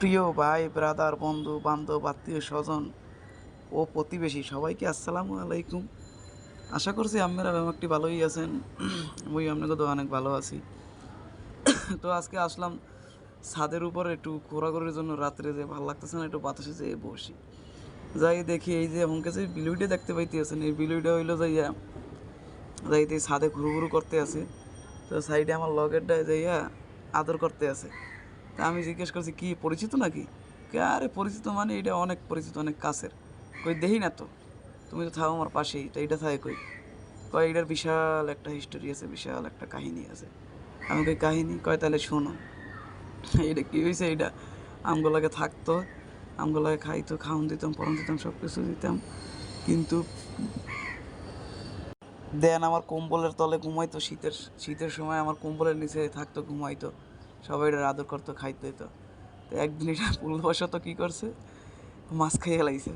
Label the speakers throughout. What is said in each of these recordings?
Speaker 1: প্রিয় ভাই ব্রাদার বন্ধু, বান্ধব, আত্মীয় স্বজন ও প্রতিবেশী, সবাইকে আসসালামু আলাইকুম। আশা করছি আপনারা একটি ভালোই আছেন। ওই আপনাকে তো অনেক ভালো আছি। তো আজকে আসলাম ছাদের উপর একটু ঘোরাঘুরির জন্য। রাত্রে যে ভালো লাগতেছে না, একটু বাতাসে যেয়ে বসি। যাই দেখি এই যে এমনকে যে বিলুইটা দেখতে পাইতেছেন। এই বিলুইটা হইল যাইয়া, যাইতে ছাদে ঘুরু ঘুরু করতে আছে। তো সাইডে আমার লগেরটা যাইয়া আদর করতে আছে। তা আমি জিজ্ঞেস করছি, কি, পরিচিত নাকি? আরে, পরিচিত মানে এটা অনেক পরিচিত, অনেক কাছের। কই দেখি না তো। তুমি তো থাকো আমার পাশেই, তো এটা থাকে কই? কয়, এটার বিশাল একটা হিস্টোরি আছে, বিশাল একটা কাহিনী আছে। আমি কই, কাহিনী? কয়, তাহলে শোনো। এটা কী হয়েছে এইটা আমগুলোকে থাকতো আমগুলোকে খাইতো খাওয়ান দিতাম পরম দিতাম সব কিছু দিতাম, কিন্তু দেন আমার কম্বলের তলে ঘুমাইতো শীতের শীতের সময় আমার কম্বলের নিচে থাকতো, ঘুমাইতো। সবাই এটা আদর করতো, খাইতে তো তো একদিন এটা ভুলবশত কী করছে? মাছ খাইয়ে লাইছে।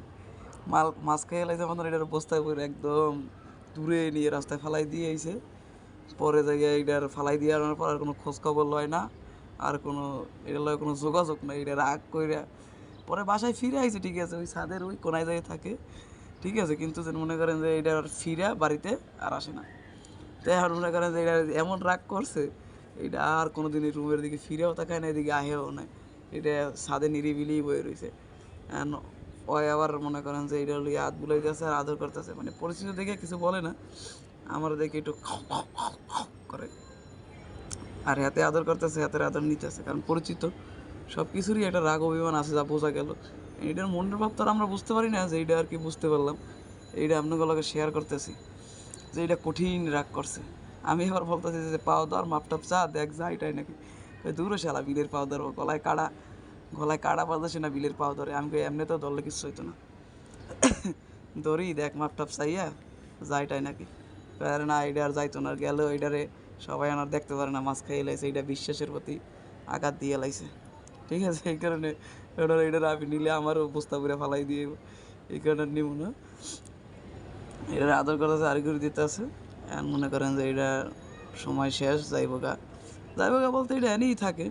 Speaker 1: মাল, মাছ খাইয়ে লাইছে মানে এটার বস্তায় পরে একদম দূরে নিয়ে রাস্তায় ফালাই দিয়ে আইছে। পরে জায়গায় এটার ফালাই দিয়ে আনার পর আর কোনো খোঁজ খবর লয় না, আর কোনো এটা লয় কোনো যোগাযোগ নাই এটা রাগ কইরা। পরে বাসায় ফিরে আইছে, ঠিক আছে, ওই ছাদের ওই কোনায় জায়গায় থাকে, ঠিক আছে, কিন্তু যে মনে করেন যে এটা আর ফিরা বাড়িতে আর আসে না। তো এখন মনে করেন যে এটা এমন রাগ করছে এটা আর কোনো দিন রুমের দিকে ফিরেও তাকায় না, এদিকে আহেও না। এটা ছাদে নিরিবিলি বয়ে রয়েছে ওই আবার মনে করেন যে এটা লিয়ে হাত বুলাইতেছে আর আদর করতেছে। মানে পরিচিত দেখে কিছু বলে না, আমার দেখে একটু করে। আর হাতে আদর করতেছে, হাতের আদর নিতেছে, কারণ পরিচিত। সব কিছুরই একটা রাগ অভিমান আছে যা বোঝা গেল। এটার মনের ভাব তো আমরা বুঝতে পারি না যে এইটা আর কি বুঝতে পারলাম। এইটা আপনাগুলোকে শেয়ার করতেছি যে এটা কঠিন রাগ করছে। আমি এবার বলতেছি যে পাউদার মাপটাপ চা দেখ, যা এটাই নাকি। কই দূরে শালা বিলের পাউদার ও গলায় কাড়া গলায় কাড়া বাঁধেছে না বিলের পাউদারে আমি এমনি তো ধরলে কিছু হইতো না। ধরি, দেখ মাপটাপ চাইয়া, যা এটাই নাকি। আরে না এইটা আর যাইতো না গেল এইটারে সবাই আর দেখতে পারে না, মাছ খাইয়ে লাইছে এইটা বিশ্বাসের প্রতি আঘাত দিয়ে লাইছে। ঠিক আছে, এই কারণে ওটা এটা আমি নিলে আমারও বস্তা করে ফালাই দিয়ে এই কারণে নিব না। এটার আদর করা আছে আর করে দিতে আছে মনে করেন যে এটা সময় শেষ যাইব গা যাইব গা বলতে এটা এনেই থাকে।